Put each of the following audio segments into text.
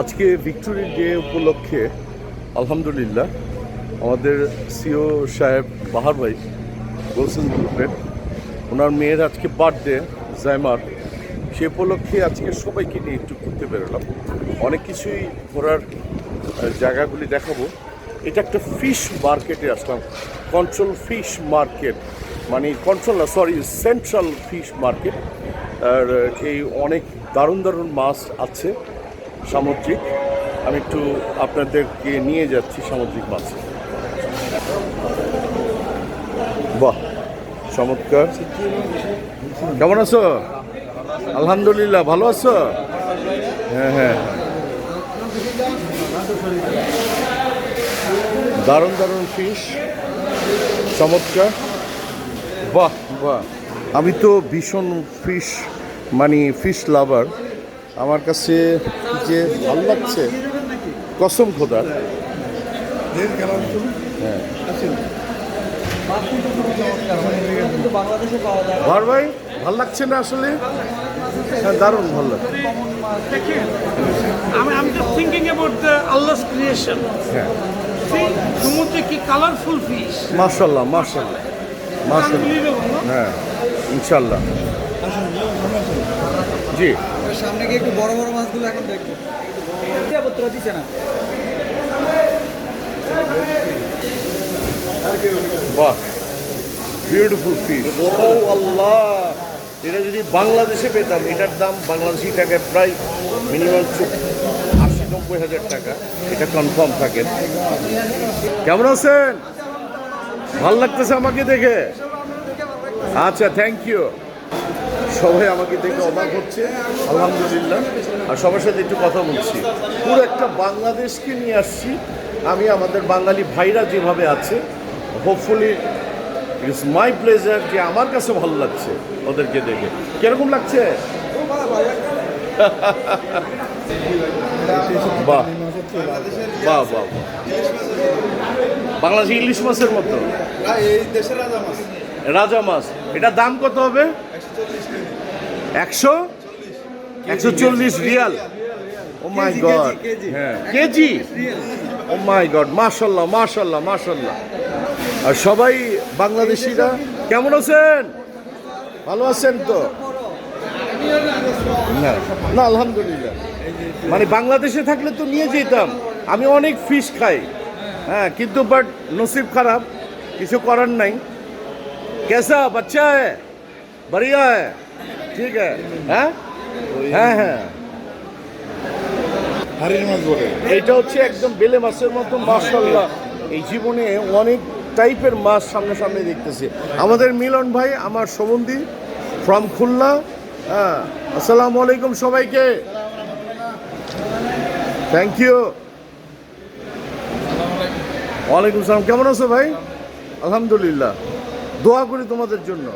আজকে victory day উপলক্ষে, আলহামদুলিল্লাহ, আমাদের সিও সাহেব বাহার ভাই, গোলসেন গ্রুপের, ওনার মেয়ের আজকে বার্থডে, জাইমার। সে উপলক্ষে আজকে সবাইকে নিয়ে একটু ঘুরতে বেরোলাম। অনেক কিছুই ঘোরার জায়গাগুলি দেখাবো। এটা একটা ফিশ মার্কেটে আসলাম। Control fish market. মানে কন্ট্রোল না, সরি, সেন্ট্রাল ফিশ মার্কেট। আর এই অনেক দারুণ দারুণ মাছ আছে। সামুদ্রিক। আমি একটু আপনাদেরকে নিয়ে যাচ্ছি সামুদ্রিক মাছ। বাহ, চমৎকার। কেমন আছো? আলহামদুলিল্লাহ, ভালো আছো? হ্যাঁ হ্যাঁ। দারুণ দারুণ ফিশ চমৎকার। বাহ বাহ। আমি তো ভীষণ ফিশ মানে ফিশ লাভার আমার কাছে যে ভালো লাগছে কসম খোদার। হ্যাঁ। ভার ভাই ভালো লাগছে না আসলে? হ্যাঁ দারুণ ভালো লাগছে। আমি আমি তো thinking about the Allah's creation হ্যাঁ। সমুদ্রে কি কালারফুল ফিশ হ্যাঁ ইনশাল্লাহ জি। সামনে গিয়ে একটু বড় বড় মাছগুলো এখন দেখব। পত্র দিচ্ছে না বাহ বিউটিফুল ফিশ ও আল্লাহ! এটা যদি বাংলাদেশে পেতাম, এটার দাম বাংলাদেশি টাকায় প্রায় মিনিমাম আশি নব্বই হাজার টাকা। এটা কনফার্ম থাকে। কেমন আছেন? ভালো লাগতেছে আমাকে দেখে? আচ্ছা থ্যাংক ইউ সবাই আমাকে দেখে অবাক হচ্ছে আলহামদুলিল্লাহ। আর সবার সাথে একটু কথা বলছি। পুরো একটা বাংলাদেশকে নিয়ে আসছি। আমি আমাদের বাঙালি ভাইরা যেভাবে আছে হোপফুলি ইটস মাই প্লেজার যে আমার কাছে ভালো লাগছে ওদেরকে দেখে। কীরকম লাগছে? বাহ। বাহ। বাংলাদেশি ইলিশ মাছের মতো। রাজা মাছ। রাজা মাছ। এটা দাম কত হবে? একশো একশো চল্লিশ Real oh my KG, god KG. হ্যাঁ কেজি ও মাই গড মাশাল্লাহ মাশাল্লাহ মাশাল্লাহ আর সবাই বাংলাদেশিরা কেমন আছেন ভালো আছেন তো না না আলহামদুলিল্লাহ মানে বাংলাদেশে থাকলে তো নিয়ে যেতাম আমি অনেক ফিশ খাই হ্যাঁ কিন্তু বাট নসিব খারাপ কিছু করার নাই कैसा बच्चा है बढ़िया है ठीक है হ্যাঁ হ্যাঁ হ্যাঁ হারির মাছ বলে এটা হচ্ছে একদম বেলে মাছের মতো মাশাল্লাহ এই জীবনে অনেক টাইপের মাছ সামনে সামনে দেখতেছি আমাদের মিলন ভাই আমার সম্বন্ধী ফ্রম খুলনা হ্যাঁ আসসালামু আলাইকুম সবাইকে থ্যাংক ইউ ওয়ালাইকুম সালাম কেমন আছো ভাই আলহামদুলিল্লাহ দোয়া করি তোমাদের জন্য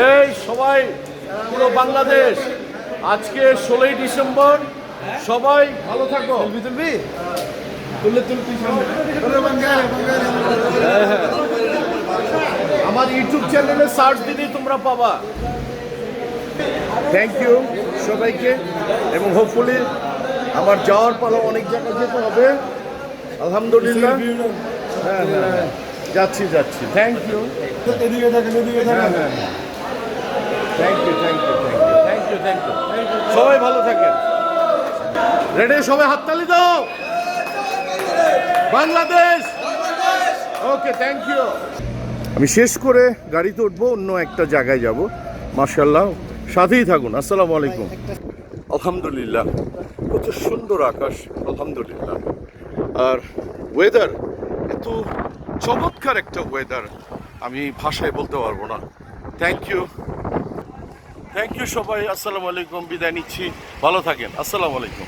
এই সবাই পুরো বাংলাদেশ আজকে ষোলোই ডিসেম্বর সবাই ভালো থাকো। তুলবি তুললে তুল তুই সামনে আমার ইউটিউব চ্যানেলে সার্চ দিলেই তোমরা পাবা। থ্যাংক ইউ সবাইকে এবং হোপফুলি আমার যাওয়ার পালা অনেক জায়গায় যেতে হবে। আলহামদুলিল্লাহ। হ্যাঁ হ্যাঁ যাচ্ছি যাচ্ছি। থ্যাংক ইউ এদিকে দেখেন এদিকে দেখেন thank you thank you thank you thank you thank you সবাই ভালো থাকেন। রেডি সবাই হাততালি দাও। বাংলাদেশ। ওকে থ্যাংক ইউ আমি শেষ করে গাড়িতে উঠবো, অন্য একটা জায়গায় যাব। মার্শাল্লাহ সাথেই থাকুন। আসসালামু আলাইকুম। আলহামদুলিল্লাহ। কত সুন্দর আকাশ। আলহামদুলিল্লাহ। আর ওয়েদার এত চমৎকার একটা ওয়েদার আমি ভাষায় বলতে পারব না। থ্যাংক ইউ থ্যাংক ইউ সবাই আসসালামু আলাইকুম বিদায় নিচ্ছি। ভালো থাকেন আসসালামু আলাইকুম।